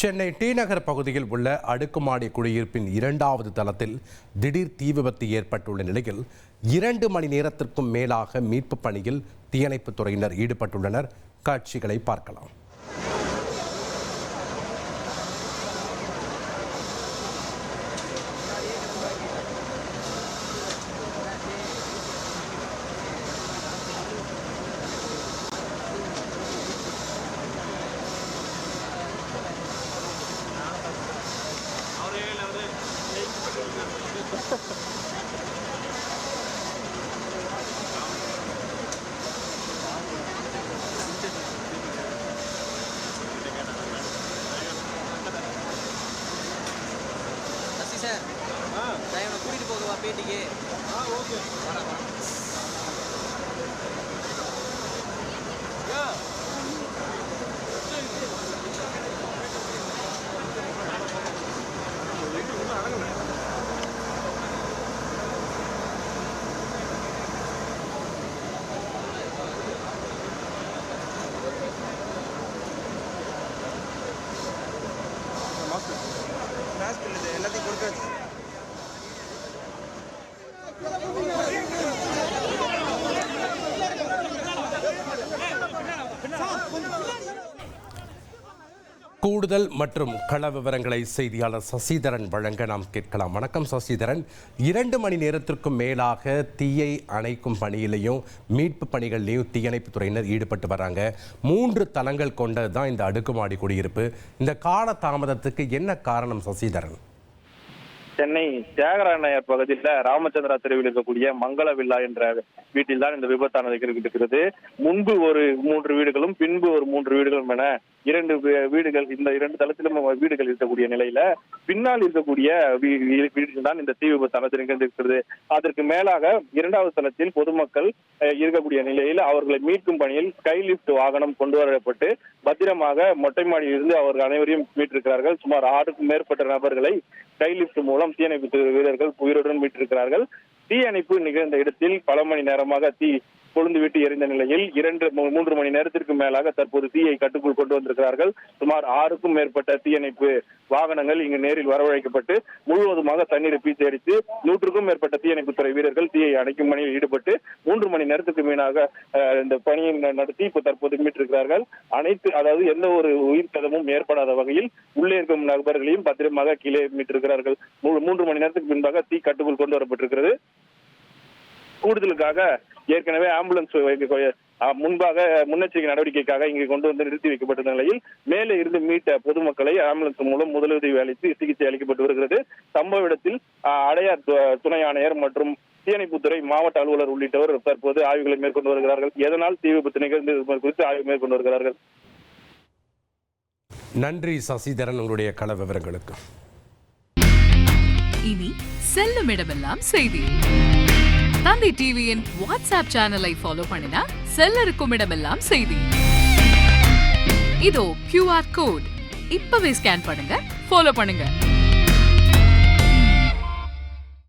Chennai D நகர் பகுதியில் உள்ள அடுக்குமாடி குடியிருப்பின் இரண்டாவது தளத்தில் திடீர் தீ விபத்து ஏற்பட்டுள்ள நிலையில் இரண்டு மணி நேரத்திற்கும் மேலாக மீட்பு பணியில் தீயணைப்புத் துறையினர் ஈடுபட்டுள்ளனர். காட்சிகளை பார்க்கலாம். சார் நான் இவனை கூட்டிட்டு போகவா பேட்டிக்கு மாஸ்க் இல்லை எல்லாத்தையும் கொடுத்தாச்சு கூடுதல் மற்றும் கள விவரங்களை செய்தியாளர் சசிதரன் வழங்க நாம் கேட்கலாம். வணக்கம் சசிதரன். இரண்டு மணி நேரத்திற்கும் மேலாக தீயை அணைக்கும் பணியிலையும் மீட்பு பணிகள்லையும் தீயணைப்பு துறையினர் ஈடுபட்டு வராங்க. மூன்று தளங்கள் கொண்டது தான் இந்த அடுக்குமாடி குடியிருப்பு. இந்த கால தாமதத்துக்கு என்ன காரணம் சசிதரன்? சென்னை தியாகராய நகர் பகுதியில் ராமச்சந்திரா தெருவில் இருக்கக்கூடிய மங்கள வில்லா என்ற வீட்டில் தான் இந்த விபத்தானது இருக்கிறது. முன்பு ஒரு மூன்று வீடுகளும் பின்பு ஒரு மூன்று வீடுகளும் என இரண்டு வீடுகள் இந்த இரண்டு தளத்திலும் வீடுகள் இருக்கக்கூடிய நிலையில பின்னால் இருக்கக்கூடிய வீடுகள் தான் இந்த தீ விபத்தானது நிகழ்ந்திருக்கிறது அதற்கு மேலாக இரண்டாவது தளத்தில் பொதுமக்கள் அஹ், இருக்கக்கூடிய நிலையில் அவர்களை மீட்கும் பணியில் ஸ்கை லிப்ட் வாகனம் கொண்டு வரப்பட்டு பத்திரமாக மொட்டை மாடியில் இருந்து அவர்கள் அனைவரையும் மீட்டிருக்கிறார்கள். சுமார் ஆறுக்கும் மேற்பட்ட நபர்களை ஸ்கை லிப்ட் மூலம் தீயணைப்பு வீரர்கள் உயிருடன் மீட்டிருக்கிறார்கள். தீயணைப்பு நிகழ்ந்த இடத்தில் பல மணி நேரமாக தீ கொழுந்து விட்டு எரிந்த நிலையில் இரண்டு மூன்று மணி நேரத்திற்கு மேலாக தற்போது தீயை கட்டுக்குள் கொண்டு வந்திருக்கிறார்கள். சுமார் ஆறுக்கும் மேற்பட்ட தீயணைப்பு வாகனங்கள் இங்கு நேரில் வரவழைக்கப்பட்டு முழுவதுமாக தண்ணீரை பீச்சி அடித்து நூற்றுக்கும் மேற்பட்ட தீயணைப்புத்துறை வீரர்கள் தீயை அணைக்கும் பணியில் ஈடுபட்டு மூன்று மணி நேரத்துக்கு மீனாக இந்த பணியை நடத்தி இப்ப தற்போது மீட்டிருக்கிறார்கள். அனைத்து அதாவது எந்த ஒரு உயிர் சேதமும் ஏற்படாத வகையில் உள்ளே இருக்கும் நபர்களையும் பத்திரமாக கீழே மீட்டிருக்கிறார்கள். மூ- மூன்று மணி நேரத்துக்கு முன்பாக தீ கட்டுக்குள் கொண்டு வரப்பட்டிருக்கிறது. கூடுதலுக்காக ஏற்கனவே ஆம்புலன்ஸ் முன்பாக முன்னெச்சரிக்கை நடவடிக்கைக்காக இங்கு கொண்டு வந்து நிறுத்தி வைக்கப்பட்ட நிலையில் மேலே இருந்து மீட்ட பொதுமக்களை ஆம்புலன்ஸ் மூலம் முதலுதவி அளித்து சிகிச்சை அளிக்கப்பட்டு வருகிறது. சம்பவ இடத்தில் அடையார் துணை ஆணையர் மற்றும் தீயணைப்புத்துறை மாவட்ட அலுவலர் உள்ளிட்டவர் தற்போது ஆய்வுகளை மேற்கொண்டு வருகிறார்கள். எதனால் தீ விபத்து நிகழ்ந்தது குறித்து ஆய்வு மேற்கொண்டு வருகிறார்கள். நன்றி சசிதரன் உங்களுடைய கள விவரங்களுக்கு. இனி செல்லும் இடமெல்லாம் செய்தி. தந்தி டிவியின் வாட்ஸ்அப் சேனலை ஃபாலோ பண்ணினா செல்ல இருக்கும் இடமெல்லாம் செய்தி. இதோ கியூஆர் கோட் இப்பவே ஸ்கேன் பண்ணுங்க ஃபாலோ பண்ணுங்க.